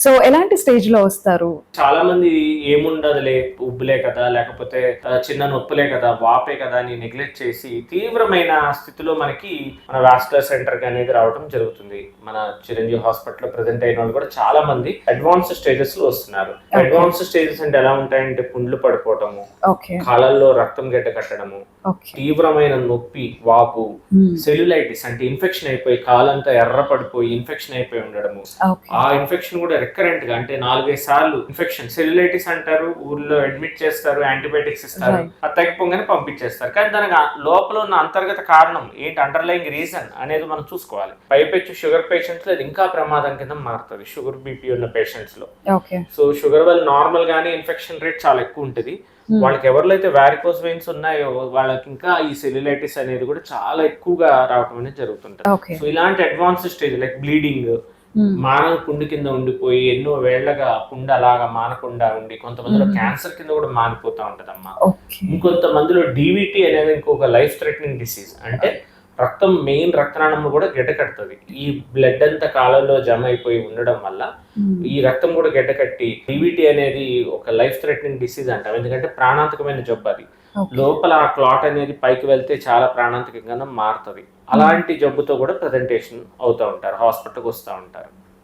So ఎలాంటి స్టేజ్లో వస్తారు? చాలా మంది ఏముండదులే ఉబ్బులే కదా లేకపోతే చిన్న నొప్పులే కదా వాపే కదా అని నెగ్లెక్ట్ చేసి తీవ్రమైన స్థితిలో మనకి మన వాస్కులర్ సెంటర్ అనేది రావడం జరుగుతుంది. మన చిరంజీవి హాస్పిటల్ ప్రెసెంట్ అయిన వాళ్ళు కూడా చాలా మంది అడ్వాన్స్ స్టేజెస్లో వస్తున్నారు. అడ్వాన్స్ స్టేజెస్ అంటే ఎలా ఉంటాయంటే పుండ్లు పడిపోవటము కాళ్ళల్లో రక్తం గడ్డ కట్టడము తీవ్రమైన నొప్పి వాపు సెల్యులైటిస్ అంటే ఇన్ఫెక్షన్ అయిపోయి కాలంతా ఎర్ర పడిపోయి ఇన్ఫెక్షన్ అయిపోయి ఉండడము. ఆ ఇన్ఫెక్షన్ కూడా రికరెంట్గా అంటే నాలుగైదు సార్లు ఇన్ఫెక్షన్. సెల్యులైటిస్ అంటారు ఊర్లో అడ్మిట్ చేస్తారు యాంటీబయాటిక్స్ ఇస్తారు. అది తగ్గిపోగానే పంపించేస్తారు. కానీ దానికి లోపల ఉన్న అంతర్గత కారణం ఏంటి అండర్లయింగ్ రీజన్ అనేది మనం చూసుకోవాలి. పైపెచ్చు షుగర్ పేషెంట్స్లో ఇంకా ప్రమాదం కింద మారుతుంది. షుగర్ బీపీ ఉన్న పేషెంట్స్లో. సో షుగర్ వల్ల నార్మల్ గానీ ఇన్ఫెక్షన్ రేట్ చాలా ఎక్కువ ఉంటుంది. వాళ్ళకి ఎవరిలో అయితే వ్యారికోస్ వెయిన్స్ ఉన్నాయో వాళ్ళకి ఇంకా ఈ సెల్యులైటిస్ అనేది కూడా చాలా ఎక్కువగా రావడం అనేది జరుగుతుంటుంది. సో ఇలాంటి అడ్వాన్స్ స్టేజ్ లైక్ బ్లీడింగ్ మానవ పుండు కింద ఉండిపోయి ఎన్నో వేళ్ళగా పుండు అలాగా మానకుండా ఉండి కొంతమందిలో Hmm. క్యాన్సర్ కింద కూడా మానిపోతా ఉంటదమ్మా. ఇంకొంతమందిలో డివిటి అనేది ఇంకొక లైఫ్ థ్రెటనింగ్ డిసీజ్ అంటే రక్తం మెయిన్ రక్తనాళం కూడా గడ్డ కడుతుంది. ఈ బ్లడ్ అంతా కాలంలో జమ అయిపోయి ఉండడం వల్ల ఈ రక్తం కూడా గడ్డ కట్టి డివిటి అనేది ఒక లైఫ్ థ్రెటనింగ్ డిసీజ్ అంటాం. ఎందుకంటే ప్రాణాంతకమైన జబ్బు అది. లోపల ఆ క్లాట్ అనేది పైకి వెళ్తే చాలా ప్రాణాంతకంగా మారుతుంది. అలాంటి జబ్బుతో కూడా ప్రజెంటేషన్ అవుతూ ఉంటారు హాస్పిటల్కి వస్తూ ఉంటారు.